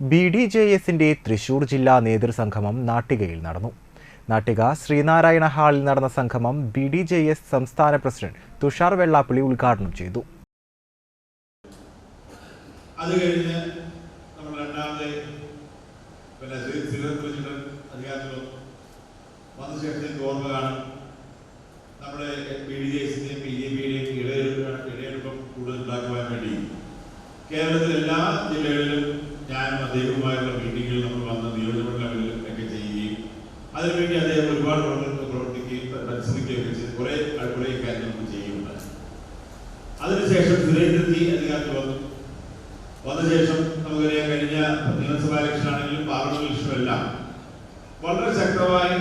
B D J എസിന്റെ തൃശൂർ ജില്ലാ നേതൃസംഗമം നാട്ടികയിൽ നടന്നു. നാട്ടിക ശ്രീനാരായണ ഹാളിൽ നടന്ന സംഗമം ബി ഡി ജെ എസ് സംസ്ഥാന പ്രസിഡന്റ് തുഷാർ വെള്ളാപ്പള്ളി ഉദ്ഘാടനം ചെയ്തു. കാണും. നമ്മുടെ വേണ്ടി കേരളത്തിലെ എല്ലാ ജില്ലകളിലും ഞാനും അദ്ദേഹവുമായുള്ള മീറ്റിങ്ങിൽ നമ്മൾ വന്ന നിയോജകമണ്ഡലങ്ങളിൽ ഒക്കെ ചെയ്യുകയും അതിനുവേണ്ടി അദ്ദേഹം ഒരുപാട് പ്രവർത്തിക്കുകയും പരിശ്രമിക്കുകയും ഒക്കെ ചെയ്ത് കുറെ കുറേ കാര്യങ്ങൾ നമ്മൾ ചെയ്യുകയുണ്ടായി. അതിനുശേഷം സുരേന്ദ്രജി അധികാരത്തിൽ വന്നു വന്ന. ശേഷം നമുക്കറിയാം കഴിഞ്ഞ നിയമസഭാ ഇലക്ഷൻ ആണെങ്കിലും പാർലമെന്റ് ഇലക്ഷനും എല്ലാം വളരെ ശക്തമായി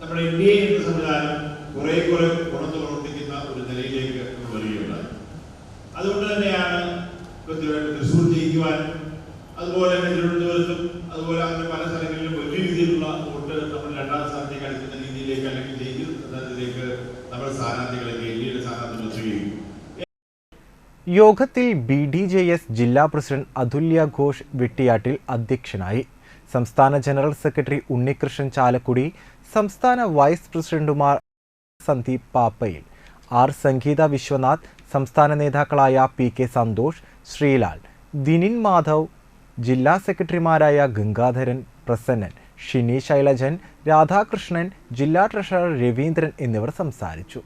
നമ്മുടെ ഇന്ത്യ എന്ന സംവിധാനം കുറെ കുറെ ഉണർന്നു പ്രവർത്തിക്കുന്ന ഒരു നിലയിലേക്ക് വരികയുണ്ടായി. അതുകൊണ്ട് തന്നെയാണ് തൃശ്ശൂർ ജയിക്കുവാൻ അതുപോലെ തന്നെ തിരുവനന്തപുരത്തും അതുപോലെ അങ്ങനെ പല സ്ഥലങ്ങളിലും വലിയ രീതിയിലുള്ള വോട്ട് നമ്മൾ രണ്ടാം സ്ഥാനത്തേക്ക് അടുക്കുന്ന രീതിയിലേക്ക് അല്ലെങ്കിൽ ജയിക്കുന്ന സ്ഥാനത്തിലേക്ക് നമ്മുടെ സ്ഥാനാർത്ഥികളെ ഇന്ത്യയുടെ സ്ഥാനാർത്ഥികൾ എത്തുകയും യോഗത്തിൽ ബി ഡി ജെ എസ് ജില്ലാ പ്രസിഡന്റ് അതുല്യ ഘോഷ് വെട്ടിയാട്ടിൽ അധ്യക്ഷനായി. സംസ്ഥാന ജനറൽ സെക്രട്ടറി ഉണ്ണികൃഷ്ണൻ ചാലക്കുടി സംസ്ഥാന വൈസ് പ്രസിഡന്റുമാർ സന്ദീപ് പാപ്പയിൽ ആർ സംഗീത വിശ്വനാഥ് സംസ്ഥാന നേതാക്കളായ പി കെ സന്തോഷ് ശ്രീലാൽ ദിനിൻ മാധവ് ജില്ലാ സെക്രട്ടറിമാരായ ഗംഗാധരൻ പ്രസന്നൻ ഷിനി ശൈലജൻ രാധാകൃഷ്ണൻ ജില്ലാ ട്രഷറർ രവീന്ദ്രൻ എന്നിവർ സംസാരിച്ചു.